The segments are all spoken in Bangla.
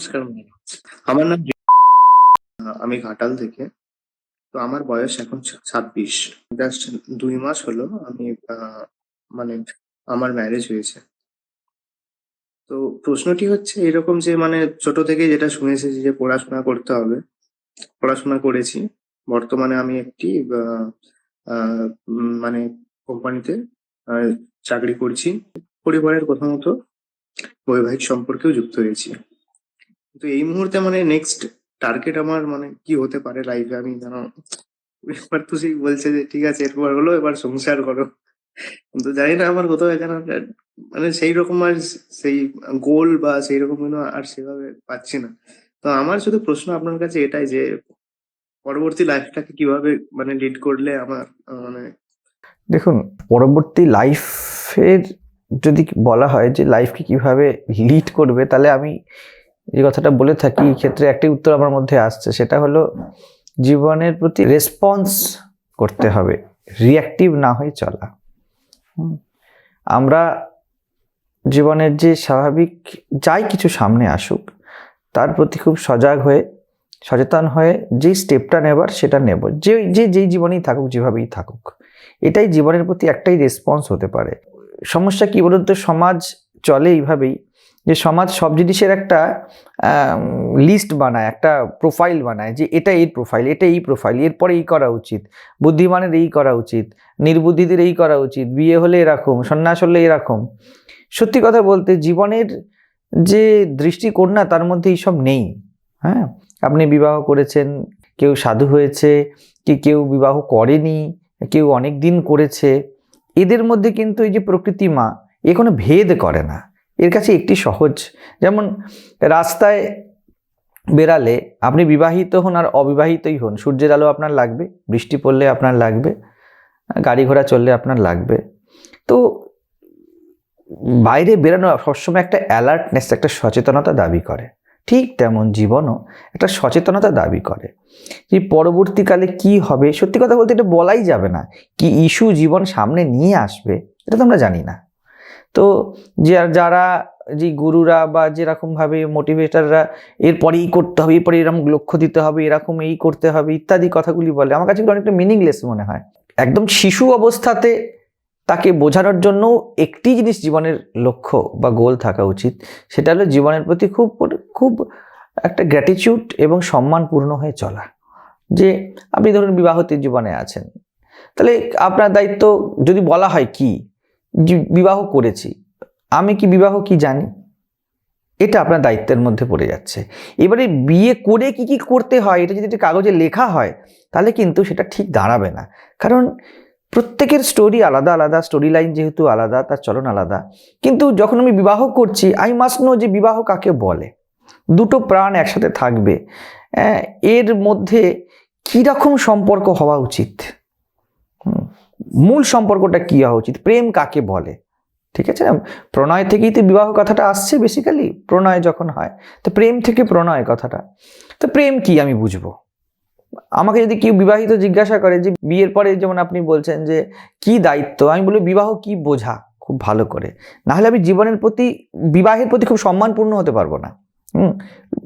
নমস্কার আমার নাম আমি ঘাটাল থেকে। তো আমার বয়স এখন ছাব্বিশ ২৬ জাস্ট ২ মাস হলো আমি মানে আমার ম্যারেজ হয়েছে। তো প্রশ্নটি হচ্ছে এরকম যে মানে ছোট থেকেই যেটা শুনে এসেছি যে, পড়াশোনা করতে হবে। পড়াশোনা করেছি। বর্তমানে আমি একটি মানে কোম্পানিতে চাকরি করছি। পরিবারের প্রথমত বৈবাহিক সম্পর্কেও যুক্ত হয়েছি। কিন্তু এই মুহূর্তে মানে নেক্সট টার্গেট আমার মানে কি হতে পারে লাইফে আমি যেন এবার তো সেই বলছে যে, ঠিক আছে, এরপর হলো, এবার সংসার করো। কিন্তু জানি না আমার কোথাও এখানে মানে সেই রকম আর সেই গোল বা সেইরকম কোনো আর সেভাবে পাচ্ছি না। তো আমার শুধু প্রশ্ন আপনার কাছে এটাই যে, পরবর্তী লাইফটাকে কীভাবে মানে লিড করলে আমার মানে দেখুন, পরবর্তী লাইফের যদি বলা হয় যে লাইফকে কীভাবে লিড করবে, তাহলে আমি যে কথাটা বলে থাকি ক্ষেত্রে একটি উত্তর আমার মধ্যে আসছে, সেটা হলো জীবনের প্রতি রেসপন্স করতে হবে রিয়াক্টিভ না হয়ে চলা। আমরা জীবনের যে স্বাভাবিক যাই কিছু সামনে আসুক, তার প্রতি খুব সজাগ হয়ে, সচেতন হয়ে যেই স্টেপটা নেবার সেটা নেব, যে যে, যেই জীবনেই থাকুক, যেভাবেই থাকুক, এটাই জীবনের প্রতি একটাই রেসপন্স হতে পারে। সমস্যা কি বলুন তো, সমাজ চলে এইভাবেই যে সমাজ সব জিনিসের একটা লিস্ট বানায়, একটা প্রোফাইল বানায় যে এটা এই প্রোফাইল এটা এই প্রোফাইল এরপরে এই করা উচিত। বুদ্ধিমানের এই করা উচিত, নির্বুদ্ধিদের এই করা উচিত, বিয়ে হলে এরকম, সন্ন্যাস হলে এরকম। সত্যি কথা বলতে জীবনের যে দৃষ্টিকোণ না তার মধ্যে এইসব নেই হ্যাঁ? আপনি বিবাহ করেছেন, কেউ সাধু হয়েছে, কি কেউ বিবাহ করেনি, কেউ অনেক দিন করেছে, এদের মধ্যে কিন্তু এই যে প্রকৃতি মা, এ কোনো ভেদ করে না। এর কাছে একটি সহজ। যেমন, রাস্তায় বেরালে আপনি বিবাহিত হন আর অবিবাহিতই হন, সূর্যের আলো আপনার লাগবে, বৃষ্টি পড়লে আপনার লাগবে, গাড়ি ঘোড়া চললে আপনার লাগবে। তো বাইরে বেরানো সবসময় একটা অ্যালার্টনেস একটা সচেতনতা দাবি করে। ঠিক তেমন জীবনও একটা সচেতনতা দাবি করে যে, পরবর্তীকালে কি হবে? সত্যি কথা বলতে এটা বলাই যাবে না। কি ইস্যু জীবন সামনে নিয়ে আসবে, এটা তো আমরা জানি না। তো যে যারা যে গুরুরা বা যেরকমভাবে মোটিভেটাররা এরপরে এই করতে হবে এরপরে এরকম লক্ষ্য দিতে হবে, এরকম এই করতে হবে, ইত্যাদি কথাগুলি বলে। আমার কাছে অনেকটা মিনিংলেস মনে হয়। একদম শিশু অবস্থাতে তাকে বোঝানোর জন্য একটি জিনিস জীবনের লক্ষ্য বা গোল থাকা উচিত। সেটা হলো জীবনের প্রতি খুব খুব একটা গ্র্যাটিচিউড এবং সম্মানপূর্ণ হয়ে চলা। যে আপনি ধরুন বিবাহতে জীবনে আছেন। তাহলে আপনার দায়িত্ব যদি বলা হয় কি? বিবাহ করেছি। আমি কি বিবাহ কি জানি? এটা আপনার দায়িত্বের মধ্যে পড়ে যাচ্ছে। এবারে বিয়ে করে কি কি করতে হয় এটা যদি একটা কাগজে লেখা হয় তাহলে কিন্তু সেটা ঠিক দাঁড়াবে না। কারণ প্রত্যেকের স্টোরি আলাদা আলাদা স্টোরি লাইন যেহেতু আলাদা তার চলন আলাদা। কিন্তু যখন আমি বিবাহ করছি আই মাস্ট নো যে বিবাহ কাকে বলে? দুটো প্রাণ একসাথে থাকবে। এর মধ্যে কীরকম সম্পর্ক হওয়া উচিত? হুম, মূল সম্পর্কটা কী হওয়া উচিত? প্রেম কাকে বলে? ঠিক আছে? প্রণয় থেকেই তো বিবাহ কথাটা আসছে বেসিক্যালি প্রণয় যখন হয়, তো প্রেম থেকে প্রণয় কথাটা। তো প্রেম কি আমি বুঝব? আমাকে যদি কেউ বিবাহিত জিজ্ঞাসা করে যে বিয়ের পরে যেমন আপনি বলছেন যে কি দায়িত্ব? আমি বলি বিবাহ কি বোঝা? খুব ভালো করে। না হলে আমি জীবনের প্রতি, বিবাহের প্রতি খুব সম্মানপূর্ণ হতে পারব না। হুম?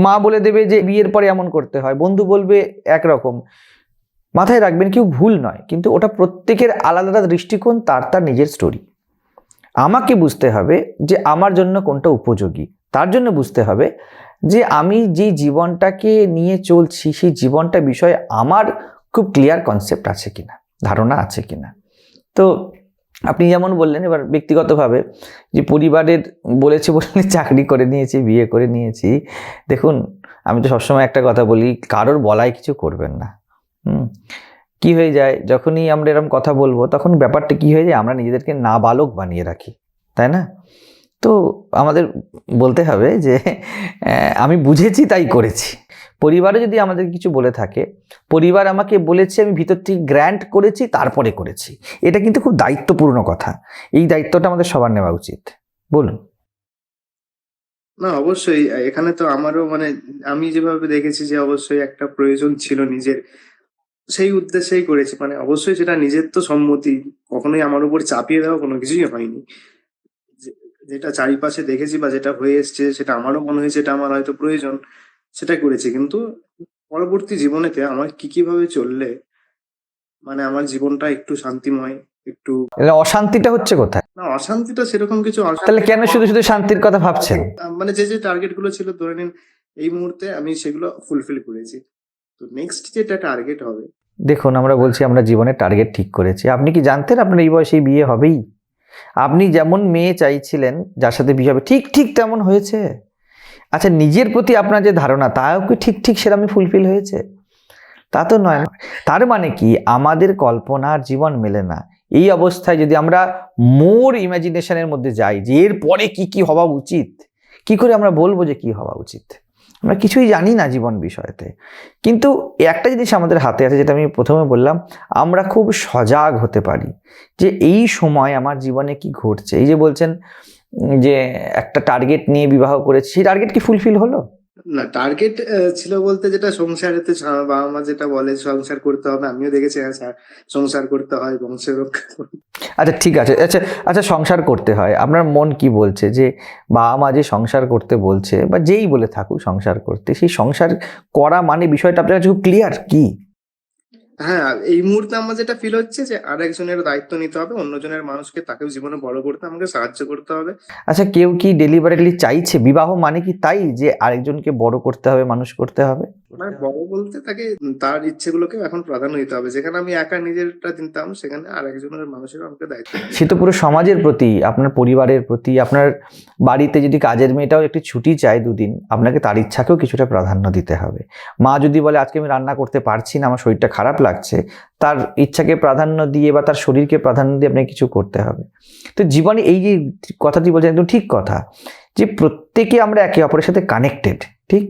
মা বলে দেবে যে বিয়ের পরে এমন করতে হয়, বন্ধু বলবে একরকম। মাথায় রাখবেন কেউ ভুল নয়, কিন্তু ওটা প্রত্যেকের আলাদা আলাদা দৃষ্টিকোণ, তার তার নিজের স্টোরি আমাকে বুঝতে হবে যে আমার জন্য কোনটা উপযোগী। তার জন্য বুঝতে হবে যে আমি যে জীবনটাকে নিয়ে চলছি, সেই জীবনটা বিষয়ে আমার খুব ক্লিয়ার কনসেপ্ট আছে কিনা, ধারণা আছে কিনা। তো আপনি যেমন বললেন, এবার ব্যক্তিগতভাবে যে পরিবারের বলেছে বলে চাকরি করে নিয়েছি, বিয়ে করে নিয়েছি, দেখুন, আমি তো সবসময় একটা কথা বলি, কারোর বলাই কিছু করবেন না। কি হয়ে যায়? যখনই আমরা এরকম কথা বলব, তখন ব্যাপারটা কি হয়ে যায়? আমরা নিজেদেরকে নাবালক বানিয়ে রাখি, তাই না? তো আমাদের বলতে হবে যে আমি বুঝেছি তাই করেছি। পরিবারে যদি আমাদের কিছু বলে থাকে, পরিবার আমাকে বলেছে, আমি ভিতর থেকে গ্র্যান্ট করেছি, তারপরে করেছি। এটা কিন্তু খুব দায়িত্বপূর্ণ কথা। এই দায়িত্বটা আমাদের সবার নেওয়া উচিত। বলুন। না, অবশ্যই। এখানে তো আমারও মানে আমি যেভাবে দেখেছি যে, অবশ্যই একটা প্রয়োজন ছিল নিজের। সেই উদ্দেশ্যেই করেছি। মানে অবশ্যই সেটা নিজের তো সম্মতি। কখনোই আমার উপর চাপিয়ে দেওয়া কোনো কিছুই হয়নি। যেটা চারিপাশে দেখেছি বা যেটা হয়ে এসছে সেটা আমারও মনে হয়েছে এটা আমার হয়তো প্রয়োজন সেটা করেছি। কিন্তু পরবর্তী জীবনেতে আমার কি কীভাবে চললে মানে আমার জীবনটা একটু শান্তিময় একটু অশান্তিটা হচ্ছে কোথায়? না অশান্তিটা সেরকম কিছু তাহলে কেন শুধু শুধু শান্তির কথা ভাবছেন? মানে যে যে টার্গেটগুলো ছিল ধরে নিন এই মুহূর্তে আমি সেগুলো ফুলফিল করেছি। তো নেক্সট যেটা টার্গেট হবে। দেখুন, আমরা বলছি আমরা জীবনে টার্গেট ঠিক করেছি। আপনি কি জানতেন আপনার এই বয়সে বিয়ে হবেই? আপনি যেমন মেয়ে চাইছিলেন, যার সাথে বিয়ে হবে, ঠিক ঠিক তেমন হয়েছে। আচ্ছা নিজের প্রতি আপনার যে ধারণা, তাও কি ঠিক ঠিক সেরকমই ফুলফিল হয়েছে? তা তো নয়। তার মানে কি? আমাদের কল্পনার জীবন মেলে না। এই অবস্থায় যদি আমরা মোর ইমাজিনেশনের মধ্যে যাই, যে এর পরে কি কি হওয়া উচিত? কি করে আমরা বলব যে কি হওয়া উচিত? আমরা কিছুই জানি না জীবন বিষয়তে। কিন্তু একটা জিনিস আমাদের হাতে আছে, যেটা আমি প্রথমে বললাম, আমরা খুব সজাগ হতে পারি যে এই সময় আমার জীবনে কি ঘটছে। এই যে বলছেন যে একটা টার্গেট নিয়ে বিবাহ করেছি সেই টার্গেট কি ফুলফিল হলো? না টার্গেট ছিল বলতে যেটা সংসারেতে বাবা মা যেটা বলে সংসার করতে হবে, আমিও দেখেছি হ্যাঁ স্যার, সংসার করতে হয় বংশ রক্ষা আচ্ছা ঠিক আছে। আচ্ছা আচ্ছা সংসার করতে হয়। আপনার মন কি বলছে? যে বাবা মা যে সংসার করতে বলছে, বা যেই বলে থাকুক সংসার করতে, সেই সংসার করা মানে বিষয়টা আপনার কাছে খুব ক্লিয়ার কি? হ্যাঁ এই মুহূর্তে আমার যেটা ফিল হচ্ছে যে আরেকজনের দায়িত্ব নিতে হবে, অন্যজনের মানুষকে তাকেও জীবনে বড় করতে, আমাকে সাহায্য করতে হবে। আচ্ছা কেউ কি ডেলিভারেটলি চাইছে? বিবাহ মানে কি তাই? যে আরেকজনকে বড় করতে হবে, মানুষ করতে হবে? মানে বড় বলতে তাকে তার ইচ্ছেগুলোকে এখন প্রাধান্য দিতে হবে। যেখানে আমি একা নিজেরটা দিতাম সেখানে আর একজনের মানুষের আমাকে দায়িত্ব সে তো পুরো সমাজের প্রতি আপনার পরিবারের প্রতি আপনার বাড়িতে যদি কাজের মেয়েটাও একটি ছুটি চায় দুদিন আপনাকে তার ইচ্ছাকেও কিছুটা প্রাধান্য দিতে হবে। মা যদি বলে আজকে আমি রান্না করতে পারছি না আমার শরীরটা খারাপ লাগছে তার ইচ্ছাকে প্রাধান্য দিয়ে বা তার শরীরকে প্রাধান্য দিয়ে আপনাকে কিছু করতে হবে। তো জীবনে এই যে কথাটি বলছেন একদম ঠিক কথা যে প্রত্যেকে আমরা একে অপরের সাথে কানেক্টেড ঠিক?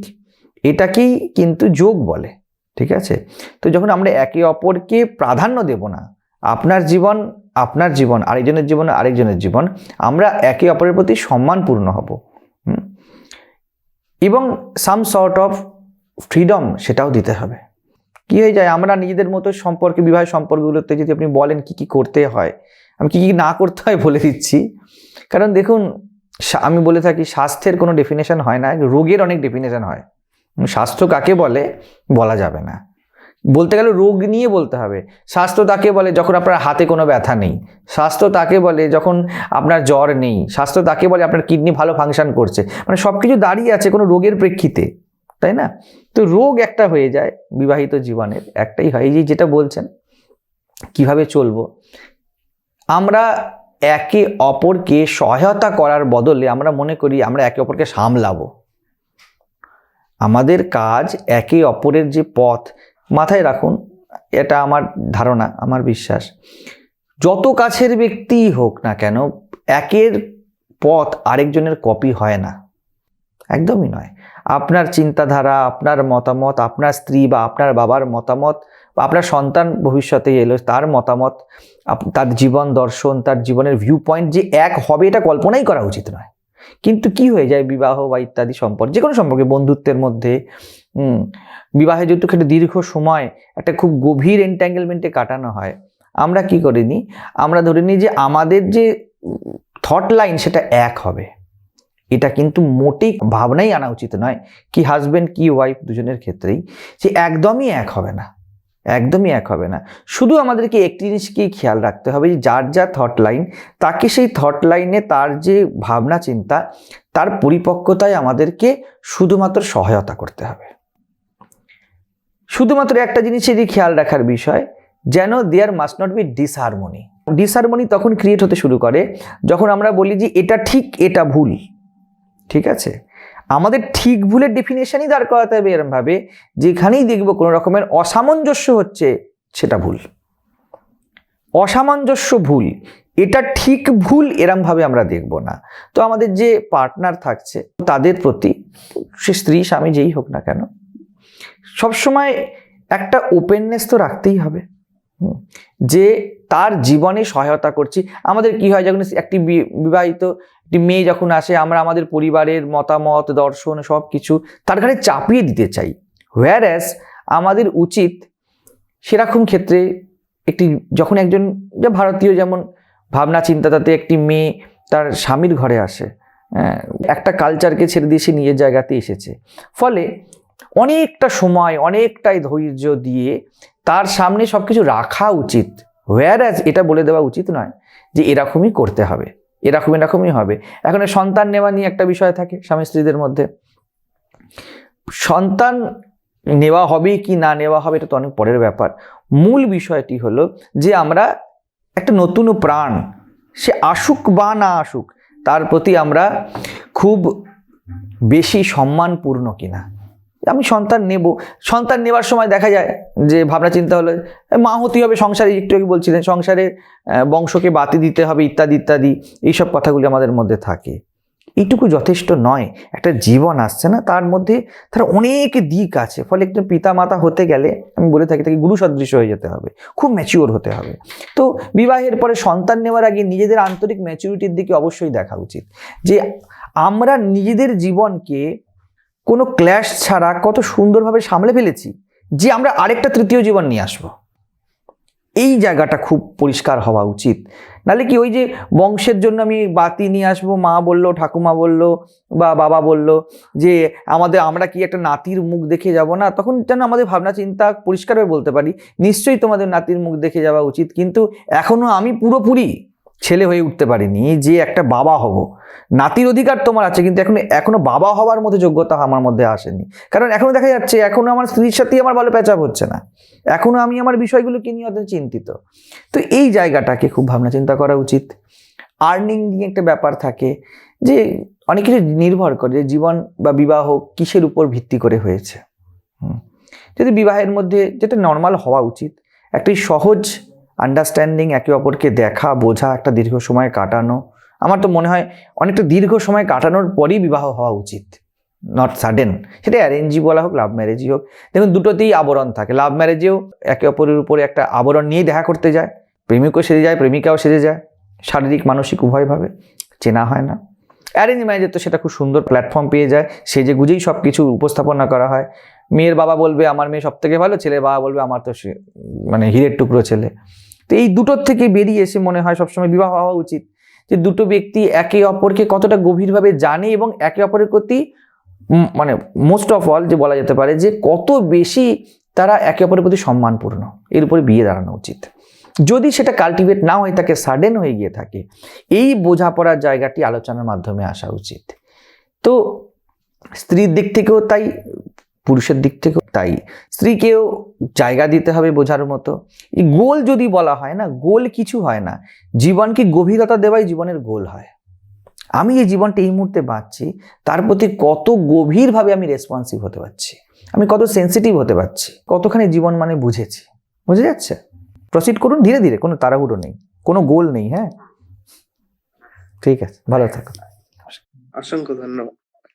এটাকেই কিন্তু যোগ বলে, ঠিক আছে? তো যখন আমরা একে অপরকে প্রাধান্য দেব না, আপনার জীবন আপনার জীবন, আরেকজনের জীবন আরেকজনের জীবন, আমরা একে অপরের প্রতি সম্মানপূর্ণ হব? এবং সাম সর্ট অফ ফ্রিডম সেটাও দিতে হবে। কি হয়ে যায়? আমরা নিজেদের মতো সম্পর্কে, বিবাহ সম্পর্কগুলোতে যদি আপনি বলেন কি কি করতে হয়, আমি কি কি না করতে হয় বলে দিচ্ছি। কারণ দেখুন আমি বলে থাকি, স্বাস্থ্যের কোনো ডেফিনেশন হয় না, রোগের অনেক ডেফিনেশন হয়। স্বাস্থ্য কাকে বলে, বলা যাবে না। বলতে গেলে রোগ নিয়ে বলতে হবে। স্বাস্থ্য তাকে বলে যখন আপনার হাতে কোনো ব্যথা নেই। স্বাস্থ্য তাকে বলে যখন আপনার জ্বর নেই। স্বাস্থ্য তাকে বলে আপনার কিডনি ভালো ফাংশন করছে। মানে সব কিছু দাঁড়িয়ে আছে কোনো রোগের প্রেক্ষিতে, তাই না? তো রোগ একটা হয়ে যায় বিবাহিত জীবনের। একটাই হয় যে যেটা বলছেন, কীভাবে চলবো? আমরা একে অপরকে সহায়তা করার বদলে আমরা মনে করি আমরা একে অপরকে সামলাবো। আমাদের কাজ একে অপরের যে পথ, মাথায় রাখুন, এটা আমার ধারণা, আমার বিশ্বাস। যত কাছের ব্যক্তিই হোক না কেন, একের পথ আরেকজনের কপি হয় না। একদমই নয়। আপনার চিন্তাধারা, আপনার মতামত, আপনার স্ত্রী বা আপনার বাবার মতামত, বা আপনার সন্তান ভবিষ্যতে এলো, তার মতামত তার জীবন দর্শন, তার জীবনের ভিউ পয়েন্ট যে এক হবে, এটা কল্পনাই করা উচিত নয়। কিন্তু কি হয়ে যায় বিবাহ বা ইত্যাদি সম্পর্ক? যে কোনো সম্পর্কে, বন্ধুত্বের মধ্যে বিবাহে যেহেতু একটা দীর্ঘ সময় একটা খুব গভীর এন্ট্যাঙ্গেলমেন্টে কাটানো হয়, আমরা কি করিনি আমরা ধরে নিই যে আমাদের যে থট লাইন সেটা এক হবে। এটা কিন্তু মোটেই ভাবনাই আনা উচিত নয়। কি হাজবেন্ড কি ওয়াইফ দুজনের ক্ষেত্রেই যে একদমই এক হবে না। একদমই এক হবে না। শুধু আমাদেরকে একটি জিনিসকেই খেয়াল রাখতে হবে যে যার যা থট লাইন তাকে সেই থট লাইনে তার যে ভাবনা, চিন্তা, তার পরিপক্কতায় আমাদেরকে শুধুমাত্র সহায়তা করতে হবে। শুধুমাত্র একটা জিনিসেরই খেয়াল রাখার বিষয়, যেন there must not be disharmony disharmony তখন ক্রিয়েট হতে শুরু করে, যখন আমরা বলি যে এটা ঠিক, এটা ভুল, ঠিক আছে? আমাদের ঠিক ভুলের ডেফিনেশনই দাঁড় করাতে হবে এরমভাবে, যেখানেই দেখব কোনো রকমের অসামঞ্জস্য হচ্ছে, সেটা ভুল। অসামঞ্জস্য ভুল, এটা ঠিক ভুল এরমভাবে আমরা দেখব না। তো আমাদের যে পার্টনার থাকছে, তাদের প্রতি, সে স্ত্রী, স্বামী যেই হোক না কেন, সবসময় একটা ওপেননেস তো রাখতেই হবে। যে তার জীবনে সহায়তা করছি। আমাদের কি হয় যখন একটি বিবাহিত একটি মেয়ে যখন আসে আমরা আমাদের পরিবারের মতামত দর্শন সব কিছু তার ঘাড়ে চাপিয়ে দিতে চাই। হোয়ার আমাদের উচিত সেরকম ক্ষেত্রে একটি যখন একজন যে ভারতীয় যেমন ভাবনা চিন্তা তাতে একটি মেয়ে তার স্বামীর ঘরে আসে। হ্যাঁ, একটা কালচারকে ছেড়ে দিয়ে সে নিজের জায়গাতে এসেছে। ফলে অনেকটা সময়, অনেকটাই ধৈর্য দিয়ে তার সামনে সব কিছু রাখা উচিত। হোয়ার অ্যাজ এটা বলে দেওয়া উচিত নয় যে এরকমই করতে হবে, এরকম এরকমই হবে। এখন সন্তান নেওয়া নিয়ে একটা বিষয় থাকে স্বামী স্ত্রীদের মধ্যে। সন্তান নেওয়া হবে কি না নেওয়া হবে এটা তো অনেক পরের ব্যাপার। মূল বিষয়টি হলো যে আমরা একটা নতুন প্রাণ, সে আসুক বা না আসুক, তার প্রতি আমরা খুব বেশি সম্মানপূর্ণ কিনা। আমি সন্তান নেব। সন্তান নেবার সময় দেখা যায় যে ভাবনা চিন্তা হলো, মা হতেই হবে, সংসারে একটু আগে বলছিলেন, সংসারে বংশকে বাতি দিতে হবে, ইত্যাদি ইত্যাদি, এইসব কথাগুলি আমাদের মধ্যে থাকে। এইটুকু যথেষ্ট নয়, একটা জীবন আসছে না, তার মধ্যে তার অনেক দিক আছে, ফলে একজন পিতা মাতা হতে গেলে, আমি বলে থাকি, তাকে গুরু সদৃশ হয়ে যেতে হবে, খুব ম্যাচিওর হতে হবে। তো বিবাহের পরে সন্তান নেওয়ার আগে নিজেদের আন্তরিক ম্যাচুরিটির দিকে অবশ্যই দেখা উচিত, যে আমরা নিজেদের জীবনকে কোনো ক্ল্যাশ ছাড়া কত সুন্দরভাবে সামলে ফেলেছি যে আমরা আরেকটা তৃতীয় জীবন নিয়ে আসব। এই জায়গাটা খুব পরিষ্কার হওয়া উচিত। নাহলে কি ওই যে বংশের জন্য আমি বাতি নিয়ে আসব, মা বলল, ঠাকুমা বলল বা বাবা বলল যে আমাদের, আমরা কি একটা নাতির মুখ দেখে যাব না? তখন যেন আমাদের ভাবনা, চিন্তা পরিষ্কারভাবে বলতে পারি, নিশ্চয়ই তোমাদের নাতির মুখ দেখে যাওয়া উচিত। কিন্তু এখনও আমি পুরোপুরি ছেলে হয়ে উঠতে পারিনি, যে একটা বাবা হব। নাতির অধিকার তোমার আছে, কিন্তু এখনও এখনও বাবা হওয়ার মতো যোগ্যতা আমার মধ্যে আসেনি। কারণ এখনও দেখা যাচ্ছে, এখনও আমার স্ত্রীর সাথেই আমার ভালো প্যাচাপ হচ্ছে না। এখনও আমি আমার বিষয়গুলোকে নিয়ে অত চিন্তিত। তো এই জায়গাটাকে খুব ভাবনা চিন্তা করা উচিত। আর্নিং নিয়ে একটা ব্যাপার থাকে, যে অনেক কিছু নির্ভর করে যে জীবন বা বিবাহ কিসের উপর ভিত্তি করে হয়েছে। যদি বিবাহের মধ্যে যেটা নর্মাল হওয়া উচিত, একটি সহজ আন্ডারস্ট্যান্ডিং একে অপরকে দেখা, বোঝা, একটা দীর্ঘ সময় কাটানো। আমার তো মনে হয় অনেকটা দীর্ঘ সময় কাটানোর পরেই বিবাহ হওয়া উচিত। নট সাডেন সেটা অ্যারেঞ্জই বলা হোক লাভ ম্যারেজই হোক। দেখুন, দুটোতেই আবরণ থাকে। লাভ ম্যারেজেও একে অপরের উপরে একটা আবরণ নিয়েই দেখা করতে যায়। প্রেমিকও সেজে যায়, প্রেমিকাও সেজে যায়। শারীরিক, মানসিক উভয়ভাবে চেনা হয় না। অ্যারেঞ্জ ম্যারেজে তো সেটা খুব সুন্দর প্ল্যাটফর্ম পেয়ে যায়। সেজে গুজেই সব কিছু উপস্থাপনা করা হয়। মেয়ের বাবা বলবে, আমার মেয়ে সব থেকে ভালো। ছেলের বাবা বলবে, আমার তো সে মানে হীরের টুকরো ছেলে। তো এই দুটোর থেকে বেরিয়ে এসে মনে হয় সবসময় বিবাহ হওয়া উচিত। যে দুটো ব্যক্তি একে অপরকে কতটা গভীরভাবে জানে এবং একে অপরের প্রতি মানে মোস্ট অফ অল যে বলা যেতে পারে যে কত বেশি তারা একে অপরের প্রতি সম্মানপূর্ণ, এর উপরে বিয়ে দাঁড়ানো উচিত। যদি সেটা কাল্টিভেট না হয়ে থাকে সাডেন হয়ে গিয়ে থাকে, এই বোঝাপড়ার জায়গাটি আলোচনার মাধ্যমে আসা উচিত। তো স্ত্রীর দিক থেকেও তাই পুরুষের দিক থেকেও তাই। স্ত্রীকেও জায়গা দিতে হবে বোঝার মতো। এই গোল যদি বলা হয় না, গোল কিছু হয় না। জীবনকে গভীরতা দেওয়াই জীবনের গোল হয়। আমি এই জীবনটা এই মুহূর্তে বাঁচছি, তার প্রতি কত গভীরভাবে আমি রেসপন্সিভ হতে পারছি। আমি কত সেন্সিটিভ হতে পারছি। কতখানি জীবন মানে বুঝেছি। বুঝে যাচ্ছে? প্রসিড করুন, ধীরে ধীরে, কোনো তাড়াহুড়ো নেই, কোনো গোল নেই হ্যাঁ? ঠিক আছে, ভালো থাকুন। অসংখ্য ধন্যবাদ।